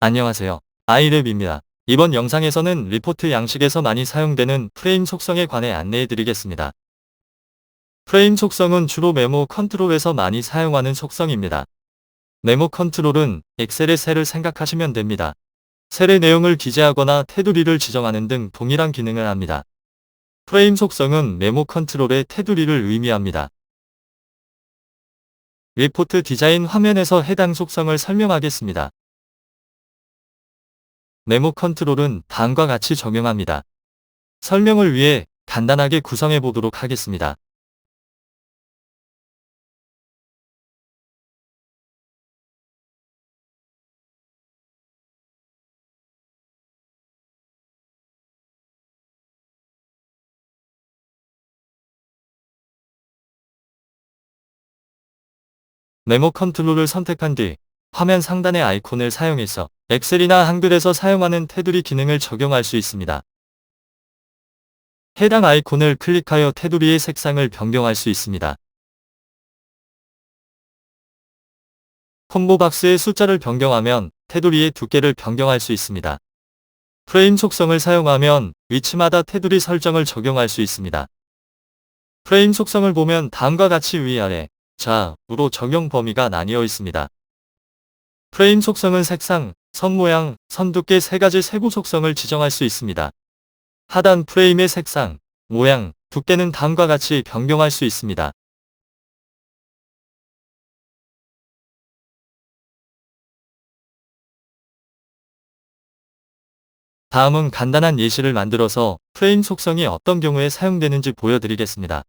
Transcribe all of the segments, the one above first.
안녕하세요. 아이랩입니다. 이번 영상에서는 리포트 양식에서 많이 사용되는 프레임 속성에 관해 안내해 드리겠습니다. 프레임 속성은 주로 메모 컨트롤에서 많이 사용하는 속성입니다. 메모 컨트롤은 엑셀의 셀을 생각하시면 됩니다. 셀의 내용을 기재하거나 테두리를 지정하는 등 동일한 기능을 합니다. 프레임 속성은 메모 컨트롤의 테두리를 의미합니다. 리포트 디자인 화면에서 해당 속성을 설명하겠습니다. 메모 컨트롤은 다음과 같이 적용합니다. 설명을 위해 간단하게 구성해 보도록 하겠습니다. 메모 컨트롤을 선택한 뒤 화면 상단의 아이콘을 사용해서 엑셀이나 한글에서 사용하는 테두리 기능을 적용할 수 있습니다. 해당 아이콘을 클릭하여 테두리의 색상을 변경할 수 있습니다. 콤보 박스의 숫자를 변경하면 테두리의 두께를 변경할 수 있습니다. 프레임 속성을 사용하면 위치마다 테두리 설정을 적용할 수 있습니다. 프레임 속성을 보면 다음과 같이 위아래, 좌우로 적용 범위가 나뉘어 있습니다. 프레임 속성은 색상, 선 모양, 선 두께 세 가지 세부 속성을 지정할 수 있습니다. 하단 프레임의 색상, 모양, 두께는 다음과 같이 변경할 수 있습니다. 다음은 간단한 예시를 만들어서 프레임 속성이 어떤 경우에 사용되는지 보여드리겠습니다.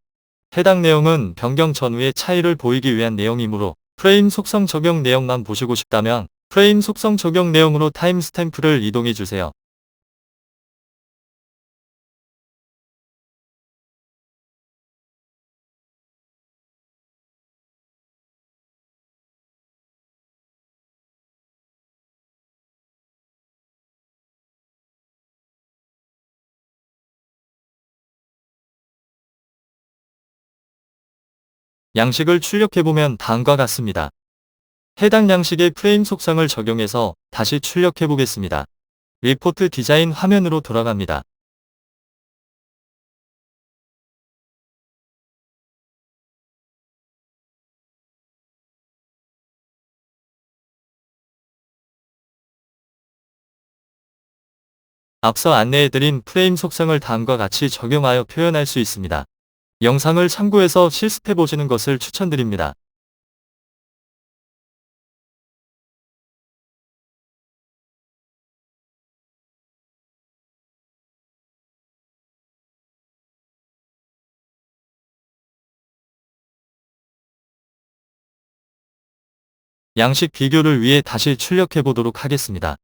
해당 내용은 변경 전후의 차이를 보이기 위한 내용이므로 프레임 속성 적용 내용만 보시고 싶다면 프레임 속성 적용 내용으로 타임스탬프를 이동해 주세요. 양식을 출력해보면 다음과 같습니다. 해당 양식의 프레임 속성을 적용해서 다시 출력해보겠습니다. 리포트 디자인 화면으로 돌아갑니다. 앞서 안내해드린 프레임 속성을 다음과 같이 적용하여 표현할 수 있습니다. 영상을 참고해서 실습해 보시는 것을 추천드립니다. 양식 비교를 위해 다시 출력해 보도록 하겠습니다.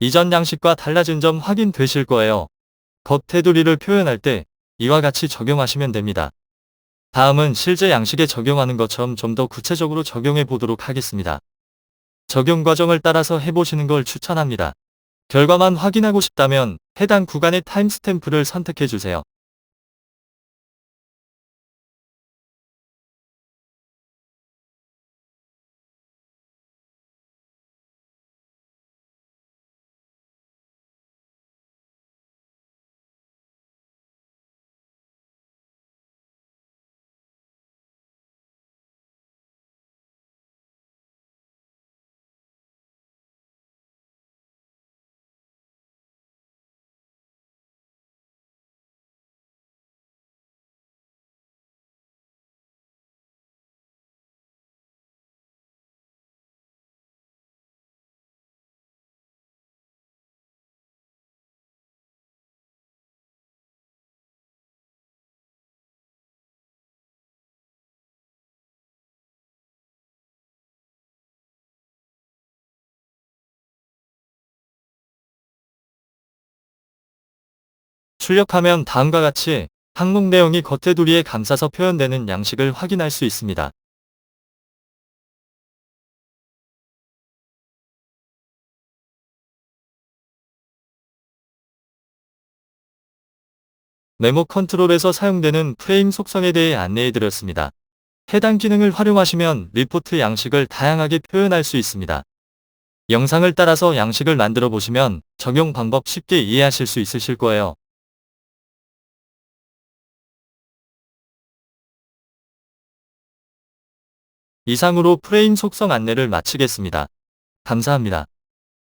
이전 양식과 달라진 점 확인되실 거예요. 겉 테두리를 표현할 때 이와 같이 적용하시면 됩니다. 다음은 실제 양식에 적용하는 것처럼 좀 더 구체적으로 적용해 보도록 하겠습니다. 적용 과정을 따라서 해보시는 걸 추천합니다. 결과만 확인하고 싶다면 해당 구간의 타임스탬프를 선택해 주세요. 출력하면 다음과 같이 항목 내용이 겉테두리에 감싸서 표현되는 양식을 확인할 수 있습니다. 메모 컨트롤에서 사용되는 프레임 속성에 대해 안내해 드렸습니다. 해당 기능을 활용하시면 리포트 양식을 다양하게 표현할 수 있습니다. 영상을 따라서 양식을 만들어 보시면 적용 방법 쉽게 이해하실 수 있으실 거예요. 이상으로 프레임 속성 안내를 마치겠습니다. 감사합니다.